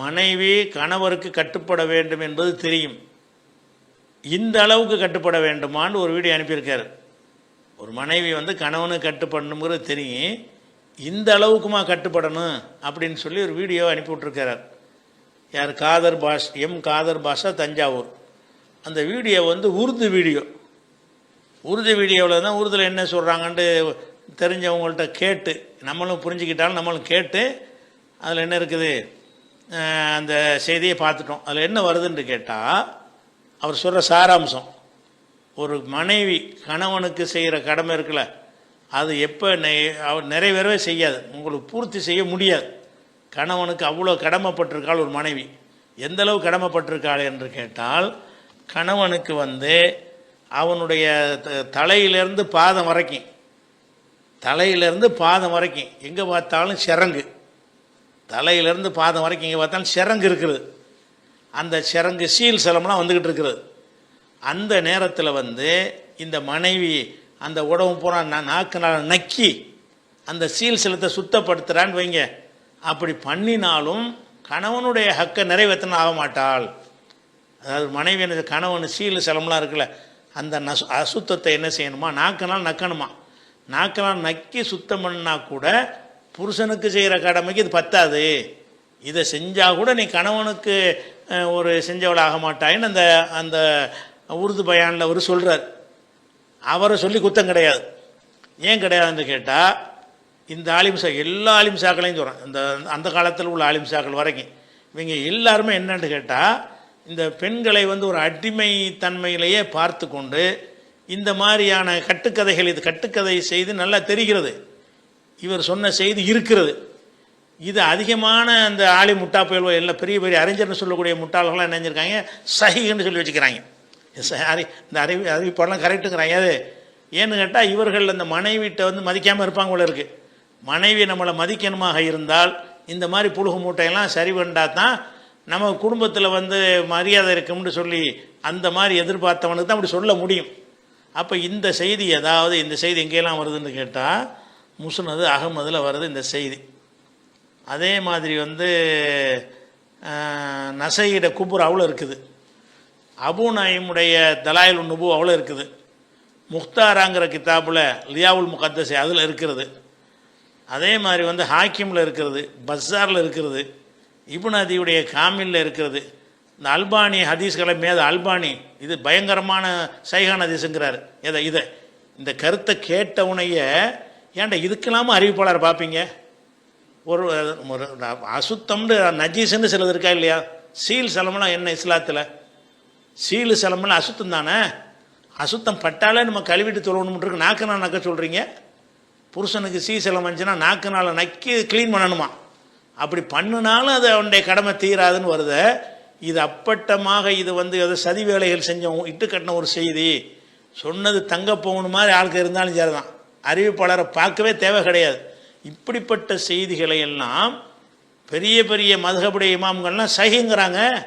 மனைவி கணவருக்கு கட்டுப்பட வேண்டும் என்பது தெரியும். இந்த அளவுக்கு கட்டுப்பட வேண்டுமான்னு ஒரு வீடியோ அனுப்பியிருக்காரு. ஒரு மனைவி வந்து கணவனுக்கு கட்டுப்படணுங்கிறது தெரியும். இந்த அளவுக்குமா கட்டுப்படணும் அப்படின்னு சொல்லி ஒரு வீடியோ அனுப்பி விட்ருக்கார் யார்? காதர் பாஷ் எம் காதர் பாஷா தஞ்சாவூர். அந்த வீடியோ வந்து உருது வீடியோ. உருது வீடியோவில் தான் உருதுல என்ன சொல்கிறாங்கன்ட்டு தெரிஞ்சவங்கள்ட்ட கேட்டு நம்மளும் புரிஞ்சுக்கிட்டாலும் நம்மளும் கேட்டு அதில் என்ன இருக்குது? அந்த செய்தியை பார்த்துட்டோம். அதில் என்ன வருதுன்னு கேட்டால் அவர் சொல்கிற சாராம்சம். ஒரு மனைவி கணவனுக்கு செய்கிற கடமை இருக்குல்ல அது எப்போ அவர் நிறைவேறவே செய்யாது. உங்களுக்கு பூர்த்தி செய்ய முடியாது. கணவனுக்கு அவ்வளோ கடமைப்பட்டிருக்காள் ஒரு மனைவி. எந்த அளவு கடமைப்பட்டிருக்காள் என்று கேட்டால் கணவனுக்கு வந்து அவனுடைய த- தலையிலிருந்து பாதம் வரைக்கும் தலையிலிருந்து பாதம் வரைக்கும் எங்கே பார்த்தாலும் சிறங்கு தலையிலேருந்து பாதம் வரைக்கும் இங்கே பார்த்தாலும் சிறங்கு இருக்குது. அந்த சிறங்கு சீல் சிலம்லாம் வந்துக்கிட்டு இருக்கிறது அந்த நேரத்தில் வந்து இந்த மனைவி அந்த உடம்பு பூரா நா- நாக்குனால நக்கி அந்த சீல் சிலத்தை சுத்தப்படுத்துகிறான்னு வைங்க. அப்படி பண்ணினாலும் கணவனுடைய ஹக்கை நிறைவேற்றின ஆக மாட்டாள். அதாவது மனைவி என்ன கணவன் சீல் சிலம்லாம் இருக்குல்ல அந்த நசு அசுத்தத்தை என்ன செய்யணுமா? நாக்கினால் நக்கணுமா? நாக்கினால் நக்கி சுத்தம் பண்ணால் கூட புருஷனுக்கு செய்கிற கடமைக்கு இது பத்தாது. இதை செஞ்சால் கூட நீ கணவனுக்கு ஒரு செஞ்சவளாக மாட்டாயின்னு அந்த அந்த உருது பயானில் அவர் சொல்கிறார் அவரை சொல்லி குத்தம் கிடையாது. ஏன் கிடையாதுன்னு கேட்டால் இந்த ஆலிம்சா எல்லா ஆலிம்சாக்களையும் சொல்கிறேன் இந்த அந்த காலத்தில் உள்ள ஆலிம்சாக்கள் வரைக்கும். இவங்க எல்லாருமே என்னன்னு கேட்டால் இந்த பெண்களை வந்து ஒரு அடிமை தன்மையிலேயே பார்த்து கொண்டு இந்த மாதிரியான கட்டுக்கதைகள் இது கட்டுக்கதை செய்து நல்லா தெரிகிறது. இவர் சொன்ன செய்தி இருக்கிறது. இது அதிகமான அந்த ஆளி முட்டா புயல்வோ எல்லாம் பெரிய பெரிய அறிஞர்னு சொல்லக்கூடிய முட்டாளர்கள்லாம் என்ன செஞ்சிருக்காங்க? சஹின்னு சொல்லி வச்சுக்கிறாங்க. ச- அறி- இந்த அறிவி அறிவிப்பெல்லாம் கரெக்டுங்கிறாங்க அது ஏன்னு கேட்டால் இவர்கள் அந்த மனைவிட்ட வந்து மதிக்காமல் இருப்பாங்க போல இருக்கு. மனைவி நம்மளை மதிக்கணுமாக இருந்தால் இந்த மாதிரி புழுகு மூட்டையெல்லாம் சரி பண்ணா தான் நம்ம குடும்பத்தில் வந்து மரியாதை இருக்கும்னு சொல்லி அந்த மாதிரி எதிர்பார்த்தவனுக்கு தான் அப்படி சொல்ல முடியும். அப்போ இந்த செய்தி ஏதாவது இந்த செய்தி எங்கேயெல்லாம் வருதுன்னு கேட்டால் முசுனது அகமதில் வர்றது இந்த செய்தி. அதே மாதிரி வந்து நசையிட குபுர் அவ்வளோ இருக்குது. அபு நயமுடைய தலாயில் நுபு அவ்வளோ இருக்குது. முக்தாராங்கிற கித்தாப்பில் லியாவுல் முகத்தசி அதில் இருக்கிறது அதே மாதிரி வந்து ஹாக்கிமில் இருக்கிறது பஸ்ஸாரில் இருக்கிறது இப்னு அதியுடைய காமிலில் இருக்கிறது இந்த அல்பானி ஹதீஸ்களை மேத அல்பானி இது பயங்கரமான சைகான் ஹதீஸுங்கிறார். எதை இதை இந்த கருத்தை கேட்டவுனையே ஏன்டா இதுக்கெல்லாமல் அறிவிப்பாளர் பார்ப்பீங்க? ஒரு ஒரு அசுத்தம்னு நஜீஸ்ன்னு சிலது இருக்கா இல்லையா? சீல் சலமெல்லாம் என்ன இஸ்லாத்தில்? சீலு சலமெல்லாம் அசுத்தம் தானே? அசுத்தம் பட்டாலே நம்ம கழுவிட்டு தொழணும்னு நாக்கு நாள் நக்க சொல்கிறீங்க புருஷனுக்கு சீ செலம் வந்துச்சுன்னா நாக்கு நாளை நக்கி க்ளீன் பண்ணணுமா? அப்படி பண்ணினாலும் அது அவனுடைய கடமை தீராதுன்னு வருது. இது அப்பட்டமாக இது வந்து ஏதோ சதி வேலைகள் செஞ்சோம் இட்டு கட்டின ஒரு செய்தி. சொன்னது தங்க போகணும் மாதிரி ஆளுக்கு இருந்தாலும் சரிதான். அறிவிப்பாளரை பார்க்கவே தேவை கிடையாது. இப்படிப்பட்ட செய்திகளை எல்லாம் பெரிய பெரிய மதுகபுடைய இமாம்கள்லாம் சகிங்கிறாங்க.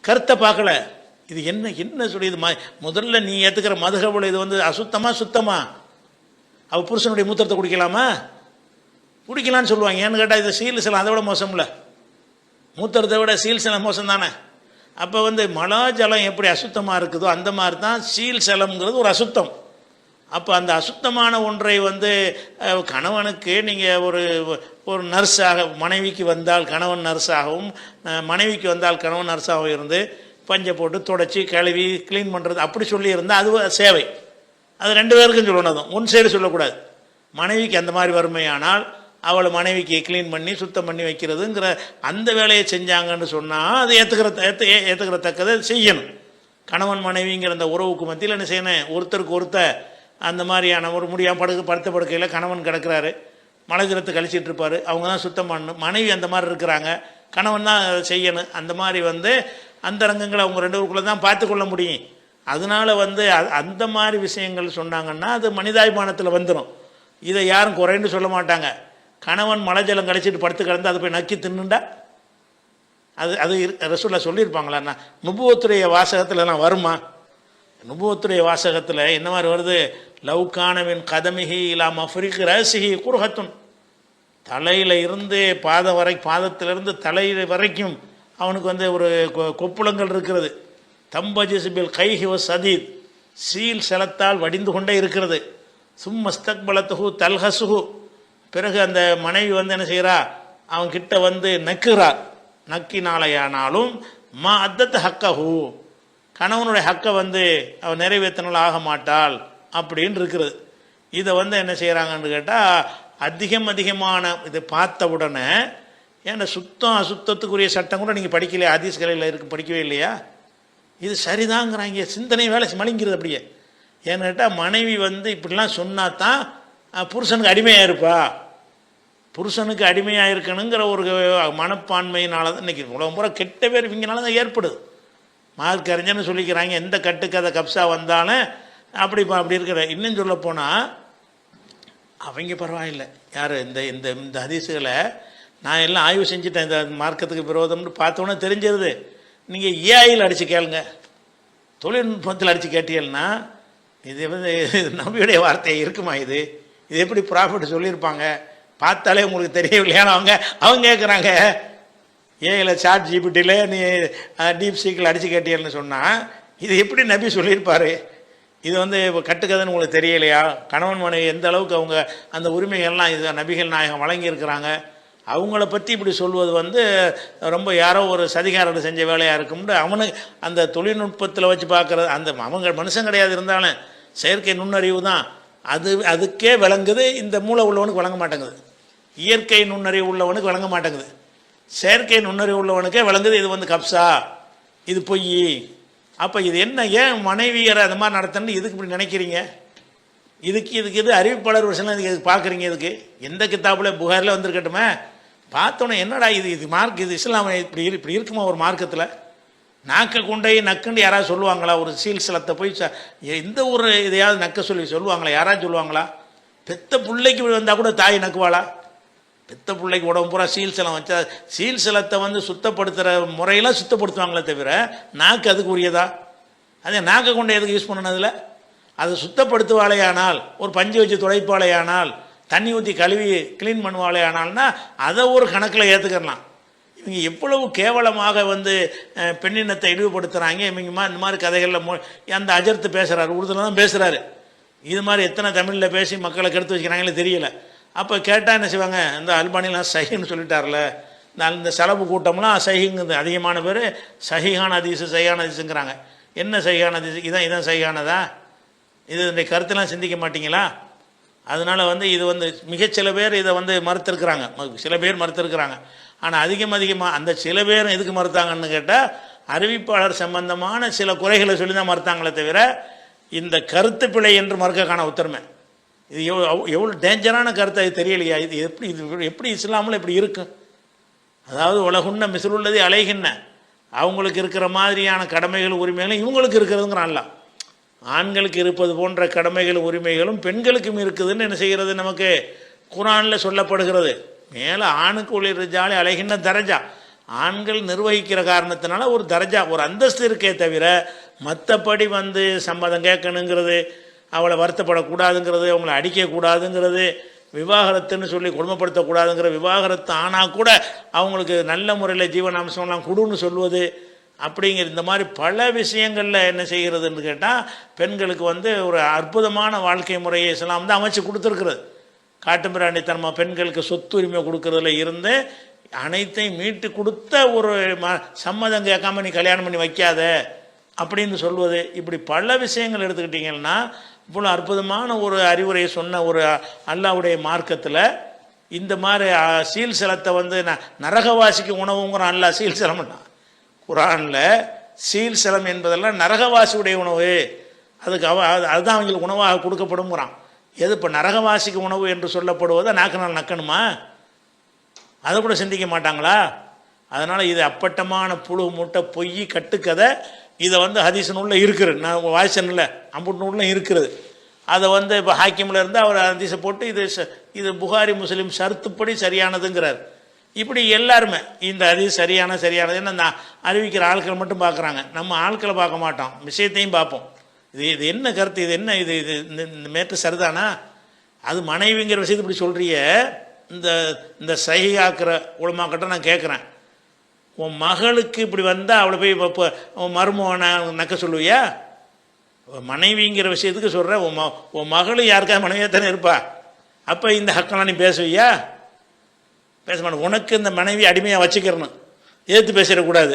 கருத்தை பார்க்கல. இது என்ன என்ன சொல்லியது ம- முதல்ல நீ ஏற்றுக்கிற மதுகபுல இது வந்து அசுத்தமா சுத்தமா? அவள் புருஷனுடைய மூத்திரத்தை குடிக்கலாமா? குடிக்கலான்னு சொல்லுவாங்க. ஏன்னு கேட்டால் இது சீல் அதை விட மோசம்ல. மூத்திரத்தை விட சீல் மோசம் தானே அப்போ வந்து மலாஜலம் எப்படி அசுத்தமாக இருக்குதோ அந்த மாதிரி தான் சீல் சலம்ங்கிறது ஒரு அசுத்தம். அப்போ அந்த அசுத்தமான ஒன்றை வந்து கணவனுக்கு நீங்கள் ஒரு ஒரு நர்ஸாக மனைவிக்கு வந்தால் கணவன் நர்ஸாகவும் மனைவிக்கு வந்தால் கணவன் நர்ஸாகவும் இருந்து பஞ்சை போட்டு தொடச்சி கழுவி க்ளீன் பண்ணுறது அப்படி சொல்லியிருந்தால் அது சேவை. அது ரெண்டு பேருக்கும் சொல்லணும் அதுவும். ஒன் சைடு சொல்லக்கூடாது. மனைவிக்கு அந்த மாதிரி வறுமையானால் அவளை மனைவிக்கு க்ளீன் பண்ணி சுத்தம் பண்ணி வைக்கிறதுங்கிற அந்த வேலையை செஞ்சாங்கன்னு சொன்னால் அது ஏற்றுக்கிற ஏற்று ஏற்றுக்கிறத்தக்கதை செய்யணும். கணவன் மனைவிங்கிற அந்த உறவுக்கு மத்தியில் என்ன செய்யணும்? ஒருத்தருக்கு ஒருத்தர் அந்த மாதிரியான ஒரு முடியாம படுக்க படுத்த படுக்கையில் கணவன் கிடக்கிறாரு. மலை தினத்து கழிச்சிட்டு இருப்பார். அவங்க தான் சுத்தம் பண்ணணும். மனைவி அந்த மாதிரி இருக்கிறாங்க. கணவன் தான் அதை செய்யணும். அந்த மாதிரி வந்து அந்த ரங்கங்களை அவங்க ரெண்டு ஊருக்குள்ளே தான் பார்த்துக்கொள்ள முடியும். அதனால வந்து அ- அந்த மாதிரி விஷயங்கள் சொன்னாங்கன்னா அது மனிதாபிமானத்தில் வந்துடும் இதை யாரும் குறைன்னு சொல்ல மாட்டாங்க. கணவன் மலை ஜலம் கழிச்சிட்டு படுத்து கிடந்து அதை போய் நக்கி தின்னுண்டா? அது அது ரசூல்லா சொல்லியிருப்பாங்களா நுபுவத்துடைய வாசகத்தில் நான் வருமா? நுபுவத்துடைய வாசகத்தில் என்ன மாதிரி வருது? லவ்கானவின் கதமிகி இலா மஃப்ரிக் ரசிகி குருகத்துன் தலையில் இருந்து பாதம் வரை பாதத்திலிருந்து தலையில் வரைக்கும் அவனுக்கு வந்து ஒரு கொ- கொப்புளங்கள் இருக்கிறது. தம்பஜிசிபில் கைஹிவ சதீத். சீல் செலத்தால் வடிந்து கொண்டே இருக்கிறது. சும்மஸ்தக்பலத்துஹு தல்ஹசுகு பிறகு அந்த மனைவி வந்து என்ன செய்கிறா அவன்கிட்ட வந்து நக்குறா. நக்கினாலையானாலும் மா அத்தத்து ஹக்கஹூ. கணவனுடைய ஹக்கை வந்து அவன் நிறைவேற்றினால் ஆக மாட்டாள் அப்படின்னு இருக்கிறது. இதை வந்து என்ன செய்கிறாங்கன்னு கேட்டால் அதிகம் அதிகமான இதை பார்த்த உடனே ஏன்னா சுத்தம் அசுத்தத்துக்குரிய சட்டம் கூட நீங்கள் படிக்கலையா? ஹதீஸ் கலையில் இருக்கு படிக்கவே இல்லையா? இது சரிதாங்கிறாங்க. சிந்தனை வேலை மலிங்கிறது அப்படியே. ஏன்னு கேட்டால் மனைவி வந்து இப்படிலாம் சொன்னா தான் புருஷனுக்கு அடிமையாக இருப்பா. புருஷனுக்கு அடிமையாக இருக்கணுங்கிற ஒரு மனப்பான்மையினால தான் இன்றைக்கி உலகம் பூரா கெட்ட பேர் இவங்கனால தான் ஏற்படுது. மார்க் அறிஞர்னு சொல்லிக்கிறாங்க எந்த கட்டுக்கதை கப்சா வந்தாலும் அப்படி அப்படி இருக்கிற. இன்னும் சொல்ல போனால் அவங்க பரவாயில்லை. யார் இந்த இந்த இந்த ஹதீஸுகளை நான் எல்லாம் ஆய்வு செஞ்சுட்டேன். இந்த மார்க்கத்துக்கு விரோதம்னு பார்த்தோன்னே தெரிஞ்சிருது. நீங்கள் ஏஐயில் அடித்து கேளுங்க. தொழில்நுட்பத்தில் அடித்து கேட்டீங்கன்னா இது வந்து நம்பியுடைய வார்த்தை இருக்குமா இது? இது எப்படி ப்ராஃபிட் சொல்லியிருப்பாங்க? பார்த்தாலே உங்களுக்கு தெரியவில்லையான அவங்க அவங்க கேட்குறாங்க. ஏஐயில் சாட் ஜிபிட்டியில் நீ டீப் சீக்கில் அடித்து கேட்டீங்கன்னு சொன்னால் இது எப்படி நபி சொல்லியிருப்பார்? இது வந்து இப்போ கட்டுக்கதைன்னு உங்களுக்கு தெரியலையா? கணவன் மனைவி எந்த அளவுக்கு அவங்க அந்த உரிமைகள்லாம் இது நபிகள் நாயகம் வழங்கியிருக்கிறாங்க? அவங்கள பற்றி இப்படி சொல்வது வந்து ரொம்ப யாரோ ஒரு சதிகாரர் செஞ்ச வேலையாக இருக்கும்னு அவனுக்கு அந்த தொழில்நுட்பத்தில் வச்சு பார்க்குறது அந்த அவங்க மனுஷன் கிடையாது இருந்தாலும் செயற்கை நுண்ணறிவு தான். அது அதுக்கே விளங்குது இந்த மூளை உள்ளவனுக்கு வழங்க மாட்டேங்குது. இயற்கை நுண்ணறிவு உள்ளவனுக்கு வழங்க மாட்டேங்குது. செயற்கை நுண்ணறிவு உள்ளவனுக்கே விளங்குது இது வந்து கப்சா இது பொய். அப்போ இது என்ன ஏன் மனைவியரை அந்த மாதிரி நடத்தணும்னு இதுக்கு இப்படி நினைக்கிறீங்க? இதுக்கு இதுக்கு இது அறிவிப்பாளர் வருஷம் இதுக்கு இதுக்கு பார்க்குறீங்க இதுக்கு? எந்த கித்தாப்பில் புகாரில் வந்திருக்கட்டுமே? பார்த்தோன்னே என்னடா இது இது மார்க் இது இஸ்லாம் இப்படி இரு- இப்படி இருக்குமா ஒரு மார்க்கத்தில்? நாக்க கொண்டே நக்குன்னு யாராவது சொல்லுவாங்களா? ஒரு சீல் சிலத்தை போய் ச- எந்த ஒரு இதையாவது நக்க சொல்லி சொல்லுவாங்களா? யாராவது சொல்லுவாங்களா? பெத்த பிள்ளைக்கு வந்தால் கூட தாய் நக்குவாளா? பெத்த பிள்ளைக்கு உடம்பு பூரா சீல் சிலம் வச்சா சீல் சிலத்தை வந்து சுத்தப்படுத்துகிற முறையெல்லாம் சுத்தப்படுத்துவாங்களே தவிர நாக்கு அதுக்கு உரியதா அதே நாக்கை கொண்டு எதுக்கு யூஸ் பண்ணணும் அதை சுத்தப்படுத்துவாளையானால் ஒரு பஞ்சு வச்சு துடைப்பாளையானால் தண்ணி ஊற்றி கழுவி க்ளீன் பண்ணுவாளையானால்னா அதை ஒரு கணக்கில் ஏற்றுக்கலாம் இவங்க எவ்வளவு கேவலமாக வந்து பெண்ணினத்தை இழிவுபடுத்துகிறாங்க இவங்கம்மா இந்த மாதிரி கதைகளில் மொ அந்த அஜர்த்து பேசுகிறாரு உருதுல தான் பேசுகிறாரு இது மாதிரி எத்தனை தமிழில் பேசி மக்களை கெடுத்து வச்சுக்கிறாங்களே தெரியலை. அப்போ கேட்டால் என்ன செய்வாங்க? இந்த அல்பானிலாம் சஹின்னு சொல்லிட்டார்ல. இந்த இந்த செலவு கூட்டம்லாம் சஹிங்குது. அதிகமான பேர் சஹிஹான அதிசு சஹியான அதிசுங்கிறாங்க என்ன சஹியான அதிசு இதான் இதான் சஹியானதா இது இந்த கருத்தெல்லாம் சிந்திக்க மாட்டிங்களா? அதனால் வந்து இது வந்து மிகச்சில பேர் இதை வந்து மறுத்துருக்குறாங்க. ம- சில பேர் மறுத்துருக்குறாங்க. ஆனால் அதிகம் அதிகமாக அந்த சில பேர் எதுக்கு மறுத்தாங்கன்னு கேட்டால் அறிவிப்பாளர் சம்பந்தமான சில குறைகளை சொல்லி தான் மறுத்தாங்களே தவிர இந்த கருத்து பிழை என்று மறுக்க காண இது எவ்வளோ எவ்வளோ டேஞ்சரான கருத்து அது தெரியலையா? இது எப்படி இது எப்படி இஸ்லாமில் இப்படி இருக்கும் அதாவது உலகுன்ன மிசிலுள்ளது அலைகின்ன அவங்களுக்கு இருக்கிற மாதிரியான கடமைகள் உரிமைகளும் இவங்களுக்கு இருக்கிறதுங்கிறான்ல ஆண்களுக்கு இருப்பது போன்ற கடமைகள் உரிமைகளும் பெண்களுக்கும் இருக்குதுன்னு என்ன செய்கிறது நமக்கு? குரானில் சொல்லப்படுகிறது. மேலே ஆணுக்கு உள்ள ஜாலி அலைகின்ற தரஜா. ஆண்கள் நிர்வகிக்கிற காரணத்தினால ஒரு தரஜா ஒரு அந்தஸ்து இருக்கே தவிர மற்றபடி வந்து சம்மதம் கேட்கணுங்கிறது அவளை வருத்தப்படக்கூடாதுங்கிறது அவங்கள அடிக்கக்கூடாதுங்கிறது விவாகரத்துன்னு சொல்லி கொடுமைப்படுத்தக்கூடாதுங்கிற விவாகரத்து ஆனால் கூட அவங்களுக்கு நல்ல முறையில் ஜீவனாம்சம்லாம் கொடுன்னு சொல்வது அப்படிங்கிற இந்த மாதிரி பல விஷயங்களில் என்ன செய்கிறதுன்னு கேட்டால் பெண்களுக்கு வந்து ஒரு அற்புதமான வாழ்க்கை முறையை இஸ்லாம் தான் அமைச்சு கொடுத்துருக்குறது. காட்டுமிராண்டித்தனமாக பெண்களுக்கு சொத்துரிமை கொடுக்கறதுல இருந்து அனைத்தையும் மீட்டு கொடுத்த ஒரு ம சம்மதம் கேட்காம நீ கல்யாணம் பண்ணி வைக்காத அப்படின்னு சொல்வது இப்படி பல விஷயங்கள் எடுத்துக்கிட்டிங்கன்னா இவ்வளோ அற்புதமான ஒரு அறிவுரையை சொன்ன ஒரு அல்லாவுடைய மார்க்கத்தில் இந்த மாதிரி சீல் சிலத்தை வந்து ந நரகவாசிக்கு உணவுங்கிறான் அல்லா சீல் சிலம்னா. குரானில் சீல் என்பதெல்லாம் நரகவாசியுடைய உணவு. அதுக்கு அவ அது- அதுதான் அவங்களுக்கு உணவாக கொடுக்கப்படுங்கிறான் எது இப்போ நரகவாசிக்கு உணவு என்று சொல்லப்படுவதை நாக்கு நாள் நக்கணுமா? அதை கூட சிந்திக்க மாட்டாங்களா? அதனால் இது அப்பட்டமான புழு மூட்டை பொய் கட்டுக்கதை இதை வந்து ஹதீஸ் நூலில் இருக்குது. நான் வாய்ஸ் வாய்ச்சனில் அம்புட் நூலில் இருக்கிறது அதை வந்து இப்போ ஹாக்கிமில் இருந்து அவர் ஹதீஸை போட்டு இது ச- இது புகாரி முஸ்லீம் சருத்துப்படி சரியானதுங்கிறார். இப்படி எல்லாருமே இந்த ஹதீஸ் சரியான சரியானது என்ன நான் அறிவிக்கிற ஆட்கள் மட்டும் பார்க்குறாங்க. நம்ம ஆட்களை பார்க்க மாட்டோம். விஷயத்தையும் பார்ப்போம். இது இது என்ன கருத்து? இது என்ன? இது இது இந்த- மேற்று சரிதானா? அது மனைவிங்கிற விஷயத்தை இப்படி சொல்கிறிய இந்த இந்த சையாக்குற உலமாக்கிட்ட நான் கேட்குறேன். உன் மகளுக்கு இப்படி வந்தால் அவளை போய் இப்போ உன் மருமகனை நக்க சொல்லுவியா? மனைவிங்கிற விஷயத்துக்கு சொல்கிற உன் ம உன் மகளும் யாருக்காவது மனைவியாக தானே இருப்பா. அப்போ இந்த ஹக்கெல்லாம் நீ பேசுவியா? பேச மாட்டேன். உனக்கு இந்த மனைவி அடிமையாக வச்சுக்கிறணும். ஏற்று பேசிடக்கூடாது.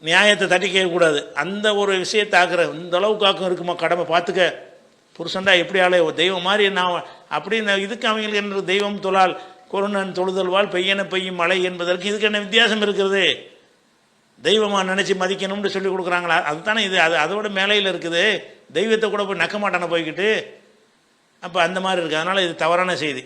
நியாயத்தை தட்டி கேட்கக்கூடாது. அந்த ஒரு விஷயத்தை ஆக்குற இந்த அளவுக்கு ஆக்கம் இருக்குமா? கடமை பார்த்துக்க புருஷன்டா எப்படி ஆளே தெய்வம் மாதிரி நான் அப்படின்னு இதுக்கு அவங்களுக்கு என்ன தெய்வம் தொழால்? கொருணன் தொழுதல்வாள் பெய்யனை பெய்யும் மழை என்பதற்கு இதுக்கு என்ன வித்தியாசம் இருக்கிறது தெய்வமாக நினச்சி மதிக்கணும்னு சொல்லி கொடுக்குறாங்களா? அதுதானே இது அது அதோட மேலையில் இருக்குது. தெய்வத்தை கூட போய் நக்க மாட்டானே போய்கிட்டு அப்போ அந்த மாதிரி இருக்குது அதனால் இது தவறான செய்தி.